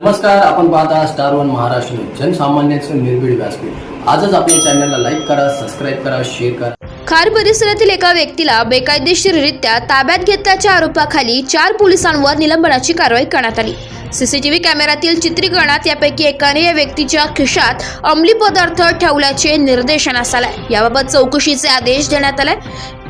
नमस्कार आपण पाहता स्टार वन महाराष्ट्र जनसामान्यांचं निर्भीड व्यासपीठ. आजच आपल्या चॅनलला लाईक करा सबस्क्राईब करा शेअर करा. खार परिसरातील एका व्यक्तीला बेकायदेशीररित्या ताब्यात घेतल्याच्या आरोपाखाली चार पोलिसांवर निलंबनाची कारवाई करण्यात आली. सीसीटीव्ही कॅमेऱ्यातील चित्रीकरणात यापैकी एकाने या व्यक्तीच्या खिशात अंमली पदार्थ ठेवल्याचे निर्देशनास आलाय. याबाबत चौकशीचे आदेश देण्यात आलाय.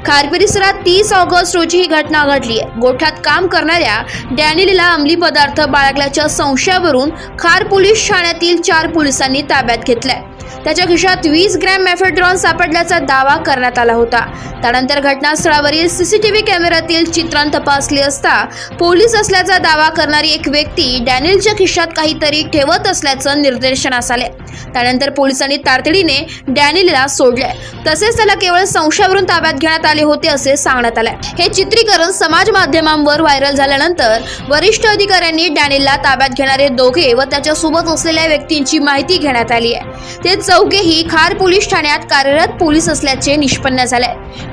खार परिसरात तीस ऑगस्ट रोजी ही घटना घडली. आहे गोठ्यात काम करणाऱ्या डॅनिलीला अंमली पदार्थ बाळगल्याच्या संशयावरून खार पोलीस ठाण्यातील चार पोलिसांनी ताब्यात घेतलाय. त्याच्या खिशात वीस ग्रॅम मॅफेड्रॉन सापडल्याचा दावा करण्यात आला होता. त्यानंतर घटनास्थळावरील सीसीटीव्ही कॅमेऱ्यातील चित्रण तपासले असता पोलीस असल्याचा दावा करणारी एक व्यक्ती डॅनिलच्या खिशात काहीतरी ठेवत असल्याचं निर्देशनास आले. त्यानंतर पोलिसांनी तातडीने डॅनिलला सोडले तसेच त्याला केवळ संशयावरून ताब्यात घेण्यात आले होते असे सांगण्यात आले हे चित्रीकरण समाज माध्यमांवर व्हायरल झाल्यानंतर वरिष्ठ अधिकाऱ्यांनी डॅनिलला ताब्यात घेणारे दोघे व त्याच्यासोबत असलेल्या व्यक्तींची माहिती घेण्यात आली आहे. ते चौघेही खार पोलीस ठाण्यात कार्यरत पोलीस असल्याचे निष्पन्न झाले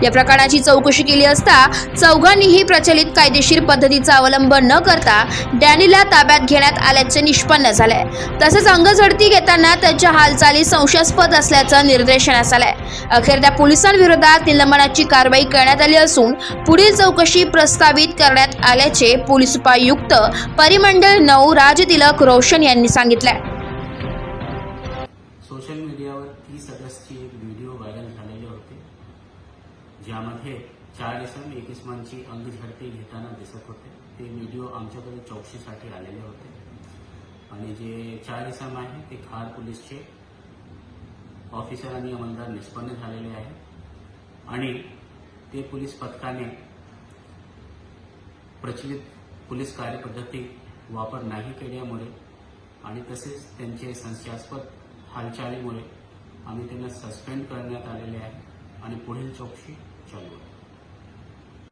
या प्रकरणाची चौकशी केली असता चौघांनीही प्रचलित कायदेशीर पद्धतीचा अवलंब न करता डॅनीला ताब्यात घेण्यात आल्याचे निष्पन्न झाले तसेच अंगझडती घेताना त्याच्या हालचाली संशयास्पद असल्याचं निर्देशनास आलंय. अखेर त्या पोलिसांविरोधात निलंबनाची कारवाई कारवाई करण्यात आली असून पुढील चौकशी प्रस्तावित करण्यात आल्याचे पोलीस उपायुक्त परिमंडळ नऊ राजतिलक रोशन यांनी सांगितलंय. सोशल मीडियावर तीस ऑगस्टची एक व्हिडिओ व्हायरल झालेले होते ज्यामध्ये चार इसम एक इसमांची अंगझडती घेताना दिसत होते. ते व्हिडिओ आमच्याकडे चौकशीसाठी आलेले होते. आणि जे चार इसम आहे ते खार पोलीसचे ऑफिसर आणि अंमलदार निष्पन्न झालेले आहे. आणि ते पोलीस पथकाने प्रचलित पोलीस कार्यपद्धती वापर नाही केल्यामुळे आणि तसेच त्यांचे संशयास्पद हालचालीमुळे आम्ही त्यांना सस्पेंड करण्यात आलेले आहे आणि पुढील चौकशी चालू आहे.